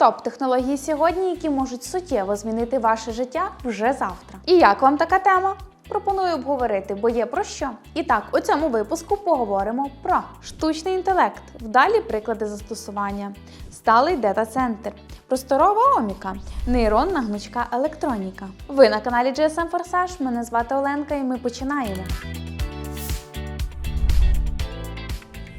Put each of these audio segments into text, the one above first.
Топ технології сьогодні, які можуть суттєво змінити ваше життя вже завтра. І як вам така тема? Пропоную обговорити, бо є про що. І так, у цьому випуску поговоримо про штучний інтелект, вдалі приклади застосування, сталий дата-центр, просторова оміка, нейронна гнучка електроніка. Ви на каналі GSM Forsage, мене звати Оленка, і ми починаємо.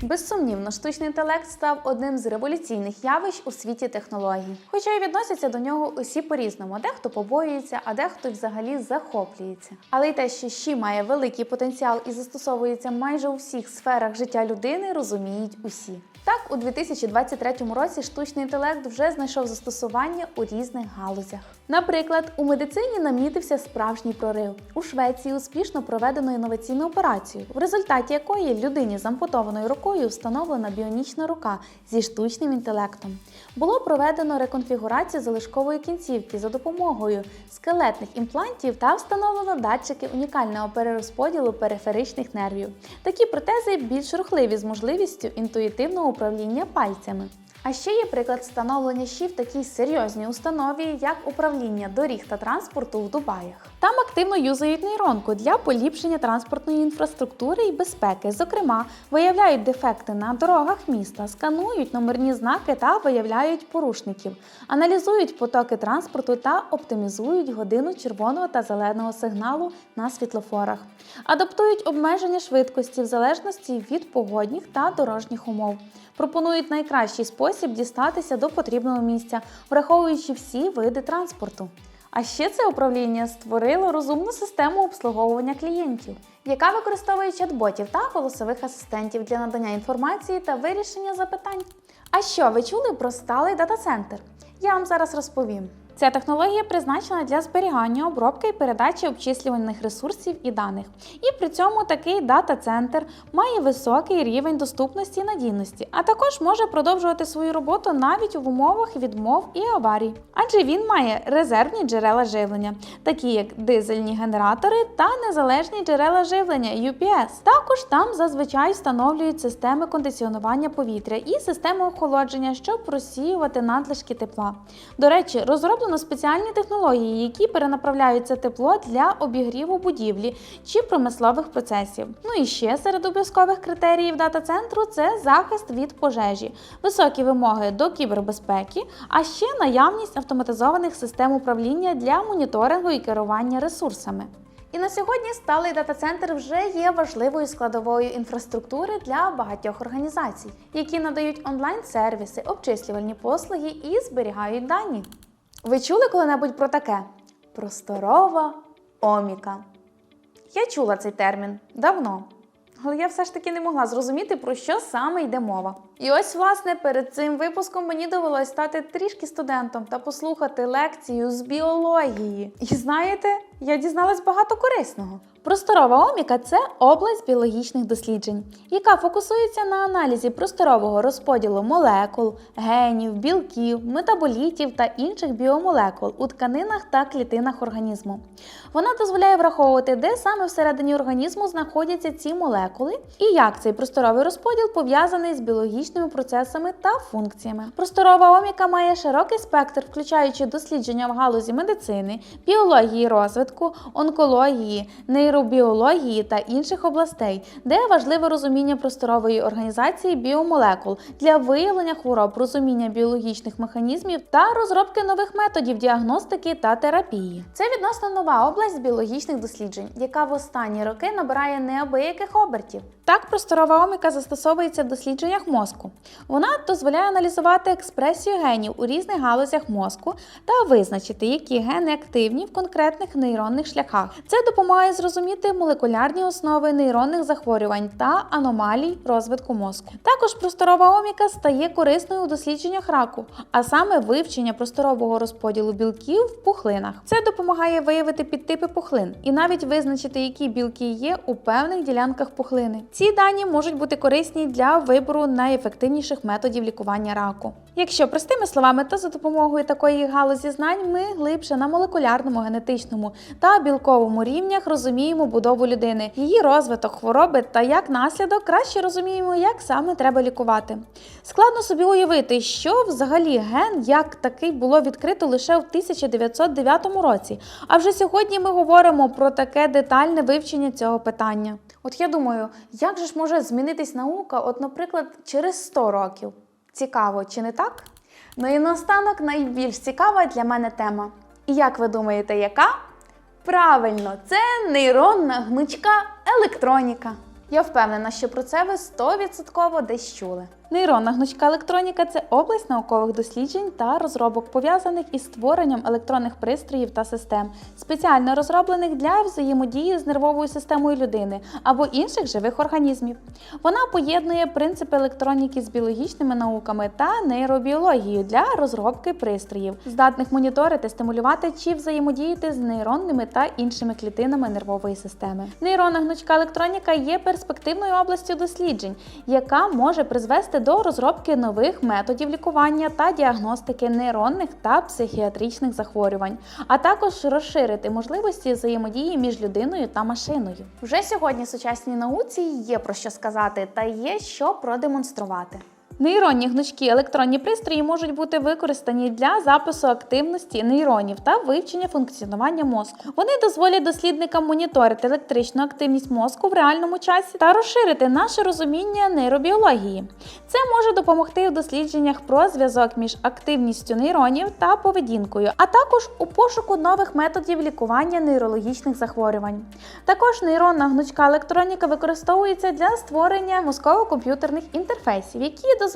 Безсумнівно, штучний інтелект став одним з революційних явищ у світі технологій. Хоча й відносяться до нього усі по-різному. Дехто побоюється, а дехто взагалі захоплюється. Але й те, що щі має великий потенціал і застосовується майже у всіх сферах життя людини, розуміють усі. Так, у 2023 році штучний інтелект вже знайшов застосування у різних галузях. Наприклад, у медицині намітився справжній прорив. У Швеції успішно проведено інноваційну операцію, в результаті якої людині з ампутованою рукою встановлена біонічна рука зі штучним інтелектом. Було проведено реконфігурацію залишкової кінцівки за допомогою скелетних імплантів та встановлено датчики унікального перерозподілу периферичних нервів. Такі протези більш рухливі з можливістю інтуїтивного управління пальцями. А ще є приклад встановлення щі в такій серйозній установі, як управління доріг та транспорту в Дубаях. Там активно юзають нейронку для поліпшення транспортної інфраструктури і безпеки. Зокрема, виявляють дефекти на дорогах міста, сканують номерні знаки та виявляють порушників, аналізують потоки транспорту та оптимізують годину червоного та зеленого сигналу на світлофорах, адаптують обмеження швидкості в залежності від погодних та дорожніх умов. Пропонують найкращий спосіб дістатися до потрібного місця, враховуючи всі види транспорту. А ще це управління створило розумну систему обслуговування клієнтів, яка використовує чат-ботів та голосових асистентів для надання інформації та вирішення запитань. А що ви чули про сталий дата-центр? Я вам зараз розповім. Ця технологія призначена для зберігання, обробки і передачі обчислювальних ресурсів і даних. І при цьому такий дата-центр має високий рівень доступності і надійності, а також може продовжувати свою роботу навіть в умовах відмов і аварій. Адже він має резервні джерела живлення, такі як дизельні генератори та незалежні джерела живлення UPS. Також там зазвичай встановлюють системи кондиціонування повітря і системи охолодження, щоб розсіювати надлишки тепла. До речі, розроблено спеціальні технології, які перенаправляють це тепло для обігріву будівлі чи промислових процесів. Ну і ще серед обов'язкових критеріїв дата-центру це захист від пожежі, високі вимоги до кібербезпеки, а ще наявність автоматизованих систем управління для моніторингу і керування ресурсами. І на сьогодні сталий дата-центр вже є важливою складовою інфраструктури для багатьох організацій, які надають онлайн-сервіси, обчислювальні послуги і зберігають дані. Ви чули коли-небудь про таке? Просторова оміка. Я чула цей термін давно, але я все ж таки не могла зрозуміти, про що саме йде мова. І ось, власне, перед цим випуском мені довелось стати трішки студентом та послухати лекцію з біології. І знаєте, я дізналась багато корисного. Просторова оміка це область біологічних досліджень, яка фокусується на аналізі просторового розподілу молекул, генів, білків, метаболітів та інших біомолекул у тканинах та клітинах організму. Вона дозволяє враховувати, де саме всередині організму знаходяться ці молекули і як цей просторовий розподіл пов'язаний з біологічними процесами та функціями. Просторова оміка має широкий спектр, включаючи дослідження в галузі медицини, біології розвитку, онкології, нейробіології та інших областей, де важливе розуміння просторової організації біомолекул для виявлення хвороб, розуміння біологічних механізмів та розробки нових методів діагностики та терапії. Це відносно нова область біологічних досліджень, яка в останні роки набирає неабияких обертів. Так, просторова оміка застосовується в дослідженнях мозку. Вона дозволяє аналізувати експресію генів у різних галузях мозку та визначити, які гени активні в конкретних нейронних шляхах. Це допомагає зрозуміти молекулярні основи нейронних захворювань та аномалій розвитку мозку. Також просторова оміка стає корисною у дослідженнях раку, а саме вивчення просторового розподілу білків в пухлинах. Це допомагає виявити підтипи пухлин і навіть визначити, які білки є у певних ділянках пухлини. Ці дані можуть бути корисні для вибору найефективніших методів лікування раку. Якщо простими словами, то за допомогою такої галузі знань ми глибше на молекулярному, генетичному та білковому рівнях розуміємо. Розуміємо будову людини, її розвиток, хвороби та як наслідок краще розуміємо, як саме треба лікувати. Складно собі уявити, що взагалі ген як такий було відкрито лише в 1909 році. А вже сьогодні ми говоримо про таке детальне вивчення цього питання. От я думаю, як же ж може змінитись наука, от, наприклад, через 100 років? Цікаво, чи не так? Ну і наостанок найбільш цікава для мене тема. І як ви думаєте, яка? Правильно, це нейронна гнучка електроніка. Я впевнена, що про це ви 100% десь чули. Нейронна гнучка електроніка це область наукових досліджень та розробок, пов'язаних із створенням електронних пристроїв та систем, спеціально розроблених для взаємодії з нервовою системою людини або інших живих організмів. Вона поєднує принципи електроніки з біологічними науками та нейробіологією для розробки пристроїв, здатних моніторити, стимулювати чи взаємодіяти з нейронними та іншими клітинами нервової системи. Нейронна гнучка електроніка є перспективною областю досліджень, яка може призвести до розробки нових методів лікування та діагностики нейронних та психіатричних захворювань, а також розширити можливості взаємодії між людиною та машиною. Вже сьогодні сучасній науці є про що сказати та є що продемонструвати. Нейронні гнучкі електронні пристрої можуть бути використані для запису активності нейронів та вивчення функціонування мозку. Вони дозволять дослідникам моніторити електричну активність мозку в реальному часі та розширити наше розуміння нейробіології. Це може допомогти у дослідженнях про зв'язок між активністю нейронів та поведінкою, а також у пошуку нових методів лікування нейрологічних захворювань. Також нейронна гнучка електроніка використовується для створення мозково-комп'ютерних інтерфейсів, які дозволяють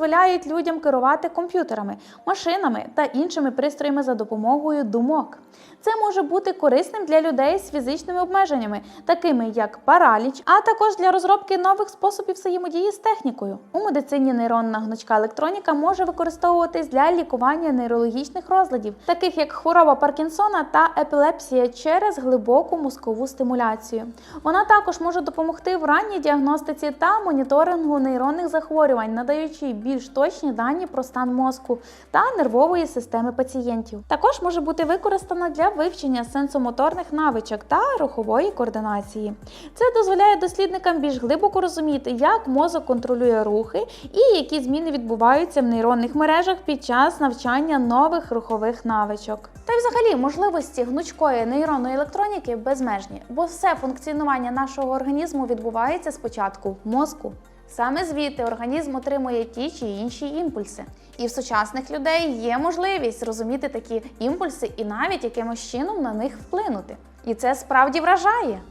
людям керувати комп'ютерами, машинами та іншими пристроями за допомогою думок. Це може бути корисним для людей з фізичними обмеженнями, такими як параліч, а також для розробки нових способів взаємодії з технікою. У медицині нейронна гнучка електроніка може використовуватись для лікування нейрологічних розладів, таких як хвороба Паркінсона та епілепсія через глибоку мозкову стимуляцію. Вона також може допомогти в ранній діагностиці та моніторингу нейронних захворювань, надаючи більш точні дані про стан мозку та нервової системи пацієнтів. Також може бути використана для вивчення сенсомоторних навичок та рухової координації. Це дозволяє дослідникам більш глибоко розуміти, як мозок контролює рухи і які зміни відбуваються в нейронних мережах під час навчання нових рухових навичок. Та й взагалі можливості гнучкої нейронної електроніки безмежні, бо все функціонування нашого організму відбувається спочатку в мозку. Саме звідти організм отримує ті чи інші імпульси. І в сучасних людей є можливість зрозуміти такі імпульси і навіть якимось чином на них вплинути. І це справді вражає.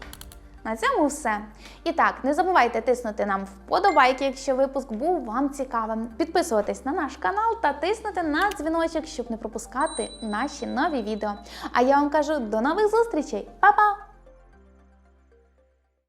На цьому все. І так, не забувайте тиснути нам вподобайки, якщо випуск був вам цікавим. Підписуватись на наш канал та тиснути на дзвіночок, щоб не пропускати наші нові відео. А я вам кажу до нових зустрічей, Па-па!